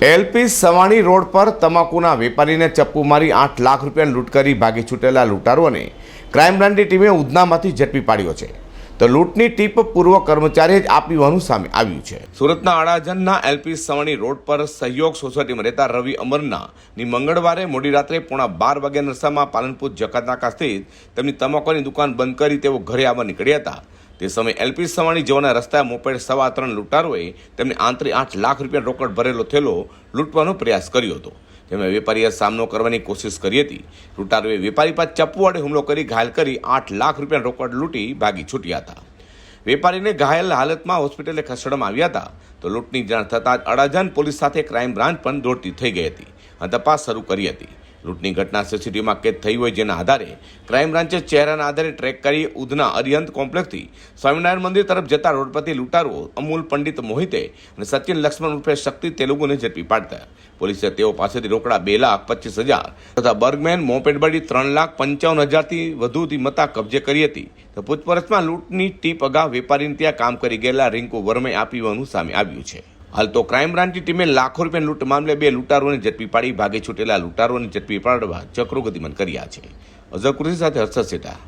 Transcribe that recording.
LP Savani road પર તમાકુના વેપારીને ચપ્પુ મારી આઠ લાખ રૂપિયા લૂંટ કરી ભાગી છૂટેલા લૂંટારોને ક્રાઇમ બ્રાન્ચની ટીમે ઉધનામાંથી ઝડપી પાડ્યો છે. તો લૂંટની ટીપ પૂર્વ કર્મચારીએ જ આપીવાનું સામે આવ્યું છે. સુરતના અડાજણના એલપી સવાણી રોડ પર સહયોગ સોસાયટીમાં રહેતા રવિ અમરના ની મંગળવારે મોડી રાત્રે પોણા બાર વાગ્યાના નશામાં પાલનપુર જકાતનાકા સ્થિત તેમની તમાકુની દુકાન બંધ કરી તેઓ ઘરે આવવા નીકળ્યા હતા. તે સમયે એલપી સવાણી જવાના રસ્તા મોપેડ સવા ત્રણ લૂંટારોએ તેમને આંતરે આઠ લાખ રૂપિયા રોકડ ભરેલો થેલો લૂંટવાનો પ્રયાસ કર્યો હતો. જેમાં વેપારીએ સામનો કરવાની કોશિશ કરી હતી. લૂંટારોએ વેપારી પર ચપ્પુ વડે હુમલો કરી ઘાયલ કરી આઠ લાખ રૂપિયા રોકડ લૂંટી ભાગી છૂટ્યા હતા. વેપારીને ઘાયલ હાલતમાં હોસ્પિટલે ખસેડવામાં આવ્યા હતા. તો લૂંટની જાણ થતાં જ અડાજણ પોલીસ સાથે ક્રાઇમ બ્રાન્ચ પણ દોડતી થઈ ગઈ હતી. અને તપાસ શરૂ કરી હતી. લૂંટની ઘટના સીસીટીવીમાં કેદ થઈ હોય જેના આધારે ક્રાઇમ બ્રાન્ચે ચહેરાના આધારે ટ્રેક કરી ઉધના અરિહંત કોમ્પ્લેક્સથી સ્વામિનારાયણ મંદિર તરફ જતા રોડ પરથી લૂંટારો અમૂલ પંડિત મોહિતે અને સચિન લક્ષ્મણ ઉર્ફે શક્તિ તેલુગુને ઝડપી પાડતા. પોલીસે તેઓ પાસેથી રોકડા બે લાખ પચીસ હજાર તથા બર્ગમેન મોપેડ ત્રણ લાખ પંચાવન હજારથી વધુથી મતા કબજે કરી હતી. તો પૂછપરછમાં લૂંટની ટીપ અગાઉ વેપારીને ત્યાં કામ કરી ગયેલા રિંકુ વર્મે આપી હોવાનું સામે આવ્યું છે. હાલ તો ક્રાઇમ બ્રાન્ચની ટીમે લાખો રૂપિયા લૂંટ મામલે બે લૂંટારોને ઝડપી પાડી. ભાગે છૂટેલા લૂંટારોને ઝડપી પાડવા ચક્રો ગતિમાન કર્યા છે. અઝર સાથે હર્ષદ સેઠા